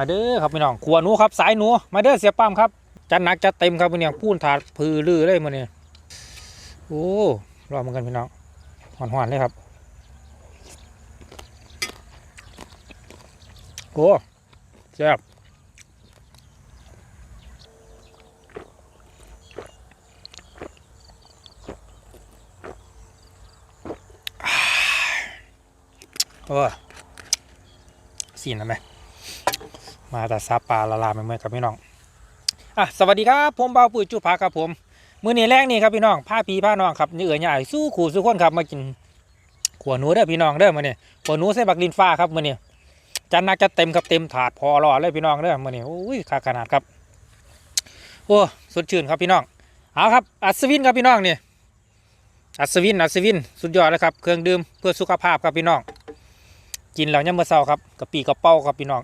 มาเด้อครับพี่น้องขัวหนูครับสายหนูมาเด้อเสียป้ามครับจัดหนักจัดเต็มครับพี่น้องพูนถาดพือลือเลยมื้อนี้โอ้รอเหมือนกันพี่น้องหวานๆเลยครับโอ้แซ่บโอ้สีนะแม่ มาแต่ซาปลาละลาไม่เมื่อกับพี่น้องอะสวัสดีครับผมเบาปุ๋ยจุภาครับผมมื้อนี้แรกนี่ครับพี่น้องผ้าพีผ้าน้องครับนี่เอ๋ยใหญ่สู้ขู่สู้คนครับมากินขวหนูเด้อพี่น้องเด้อมื้อนี้ขวหนูใส่บักลินฟ้าครับมื้อนี้จันนักจะเต็มครับเต็มถาดพอรอเลยพี่น้องเด้อมื้อนี้โอ้ยขาขนาดครับโอ้สดชื่นครับพี่น้องเอาครับอัศวินครับพี่น้องเนี่ยอัศวินอัศวินสุดยอดเลยครับเครื่องดื่มเพื่อสุขภาพครับพี่น้อง กินแล้วยังมื้อเช้าครับกะปิกระเป้าครับพี่น้อง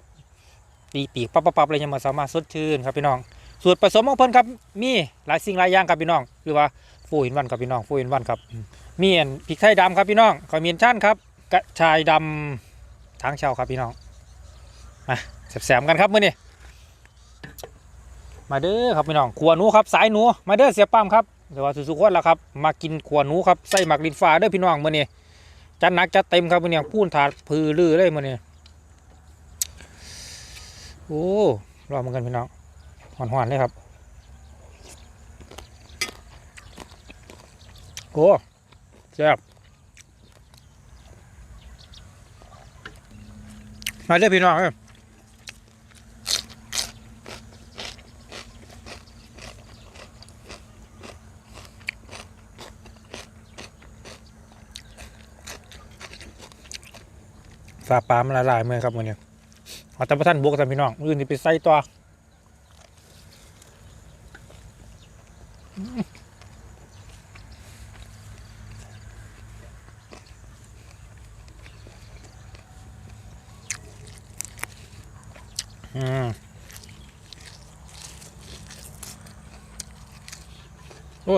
ปีปีกปั๊บปั๊บเลยยังมาสามารถสดชื่นครับพี่น้องส่วนผสมของเพิ่นครับมีหลายสิ่งหลายอย่างครับพี่น้อง หรือว่าฟูอินวันครับพี่น้องฟูอินวันครับมีอันพริกไทยดำครับพี่น้องขมิ้นชั่นครับกระชายดำทางเชาครับพี่น้องมาแสบๆกันครับมื้อนี้มาเด้อครับพี่น้องขัวหนูครับสายหนูมาเด้อเสียป้ามครับเดี๋ยวว่าสุขคนแล้วครับมากินขัวหนูครับใส่หมักลินฟ้าเด้อพี่น้องมื้อนี้จัดหนักจัดเต็มครับมื้อนี้พูนถาดพือลือเลยมื้อนี้ โอ้รอเหมือนกันพี่น้องหวานๆเลยครับ โอ้แซ่บมาเด้อพี่น้องเอ้ยฝาปลามันละลายมือครับมือนี้ เอาแต่พระท่านบวกแต่พี่น้องอื่นที่ไปใส่ตัวอืมโอ้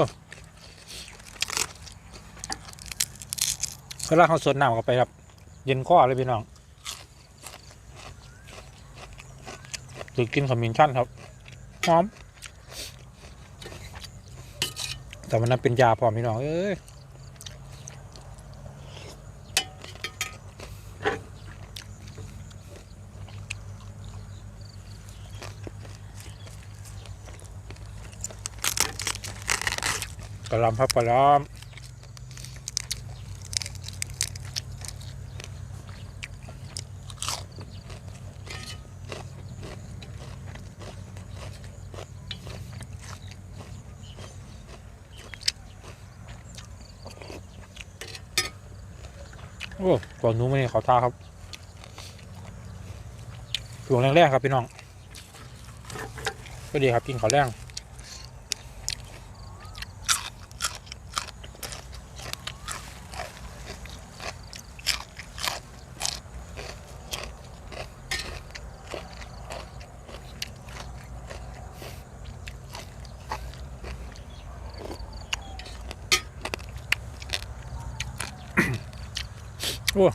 เวลาเขาสดน้ำเข้าไปครับ เย็นข้อเลยพี่น้อง หรือกินขมิ้นชั่นครับหอม แต่มันนั้นเป็นยาพร้อมพี่น้องเอ้ยกระลำครับกระลำ โอ้ก่อนนู้นไม่เขาท่าครับช่วงแรกๆครับพี่น้องก็ดีครับกินข้าวแรง โอ้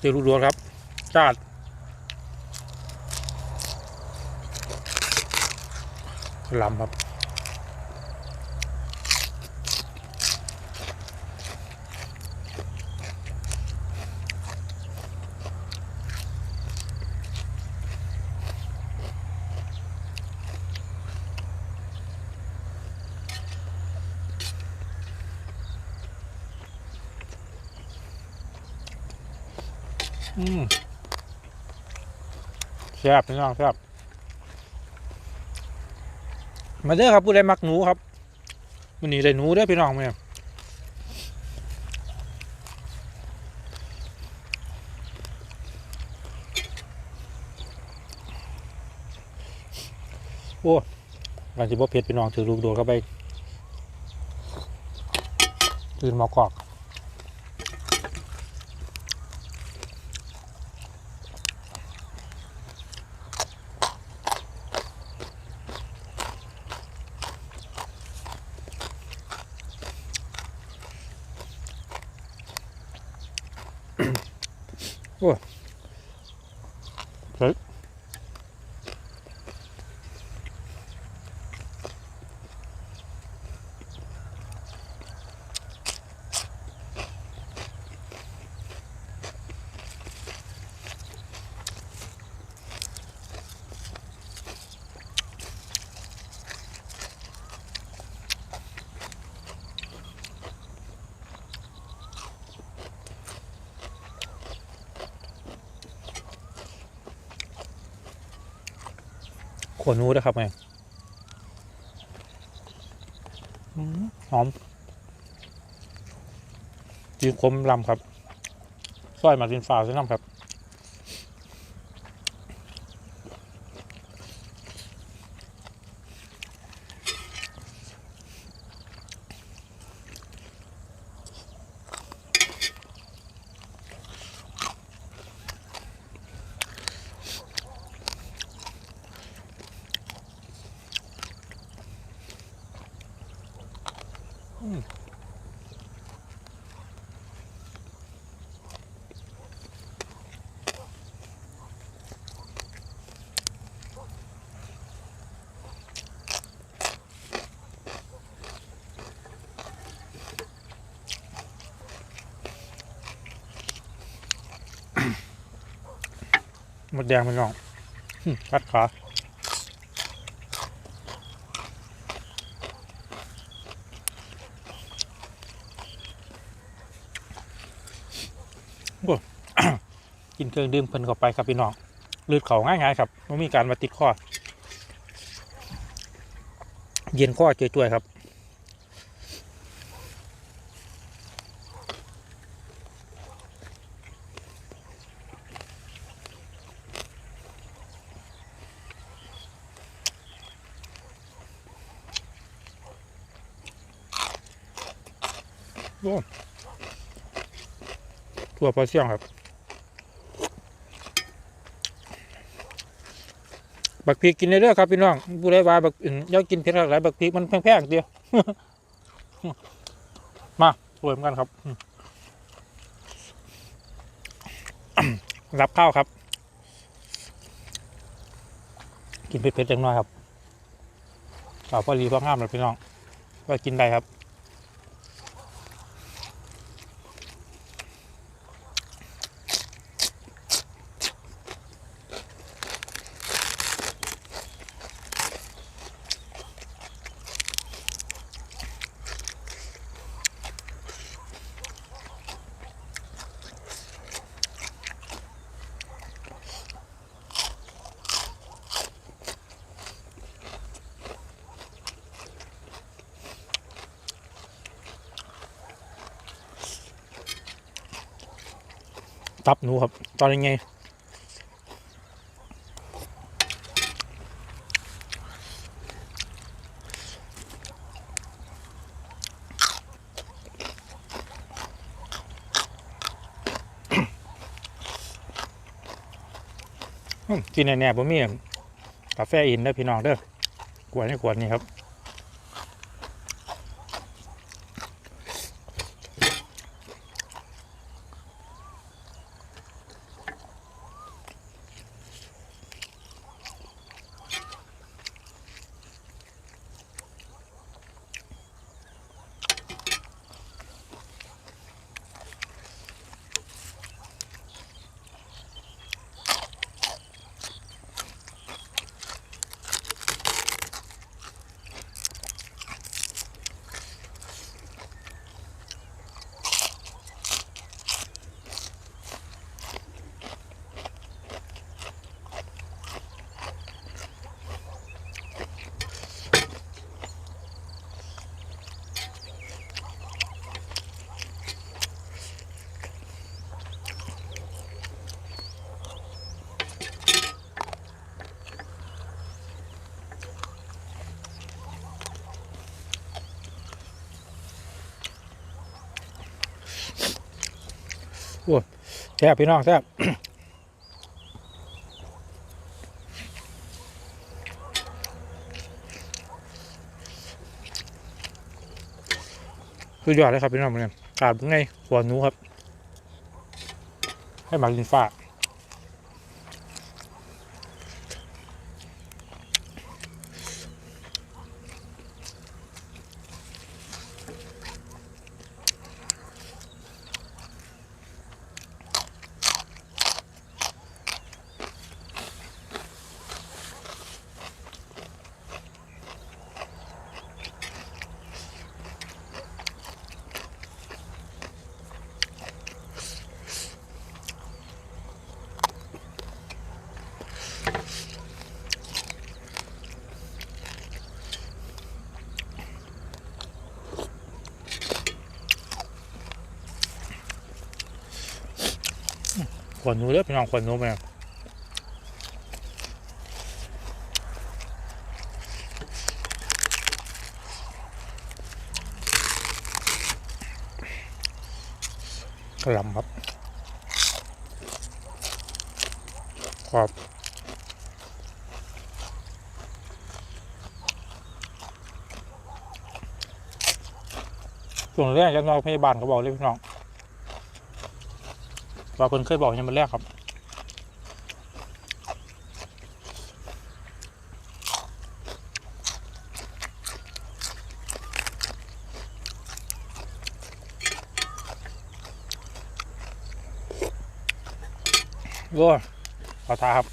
เจอลูกรัวครับจาดลำครับ อืมแซ่บพี่น้องแซ่บมาเด้อครับผู้ใดมักหนูครับวันนี้ได้หนูเด้อพี่น้องเนี่ยโอ้การจิบว่าเผ็ดพี่น้องถือลูกโดดเข้าไปตื่นหมอกอก ขวหนูด้วยครับแม่อืมหอมจีคมลำครับซอยมาดินฟ้าใช่น้ำครับ ห มดแดงไปน้องหึพัดขาโอ้กินเครื่องดื่มเพิ่นเข้าไปครับพี่น้องลืดเขาง่ายๆครับไม่มีการมาติดข้อ เย็นข้อเจยๆครับ โอ้ถั่วปลาเสี่ยงครับบักพริกกินได้เรื่อยครับพี่น้องผู้ใดว่าบักอื่อยากกินเผ็ดหลายบักพริกมันแพงๆเดียวมาสวยเหมือนกันครับรับข้าวครับ กินเผ็ดๆจังน้อยครับสาวพอดีพองามเลยพี่น้องก็กินได้ครับ ตับหนูครับ ตอนยังไงกินแน่ๆผมมีกาแฟอินเด้อพี่น้องเด้อกวนให้กวนนี่ครับ แซ่บพี่น้องแซ่บสุดยอดเลยครับพี่น้องเนี่ยขาดเป็นไงหัวหนูครับ ให้หมักลินฟ้า ขวดนูเด้อพี่น้องขวดนูไปกระหลำครับครับช่วงแรกยังนอกพยาบาลเขาบอกเลยพี่น้อง ว่าเพิ่นเคยบอกยังมันแรกครับว้ขอทาครับ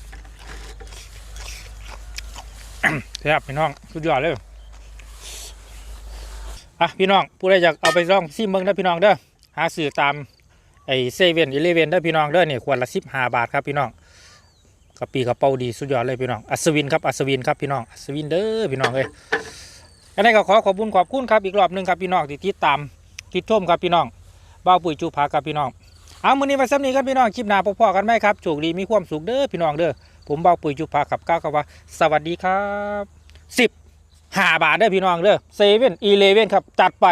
แซ่บพี่น้องสุดยอดเลยอะพี่น้องผู้ใดอยากเอาไปลองซิมเบิ้งนะพี่น้องเด้อหาซื้อตาม ไอเซเว่นอีเลเว่นได้พี่น้องเด้อนี่ขวดละสิบห้าบาทครับพี่น้องกระปีกระเป๋าดีสุดยอดเลยพี่น้องอัศวินครับอัศวินครับพี่น้องอัศวินเด้อพี่น้องเอ้ยอันนี้ก็ขอขอบคุณขอบคุณครับอีกรอบหนึ่งครับพี่น้องที่ติดตามติดชมครับพี่น้องบ้าปุ๋ยจูพาครับพี่น้องเอามือนี้มาซ้ำนี้ครับพี่น้องคลิปหน้าพบพอกันไหมครับโชคดีมีความสุขเด้อพี่น้องเด้อผมบ้าปุ๋ยจูพากับก้าวคำว่า สวัสดีครับสิบห้าบาทเด้อพี่น้องเด้อเซเว่นอีเลเว่นครับ จัดไป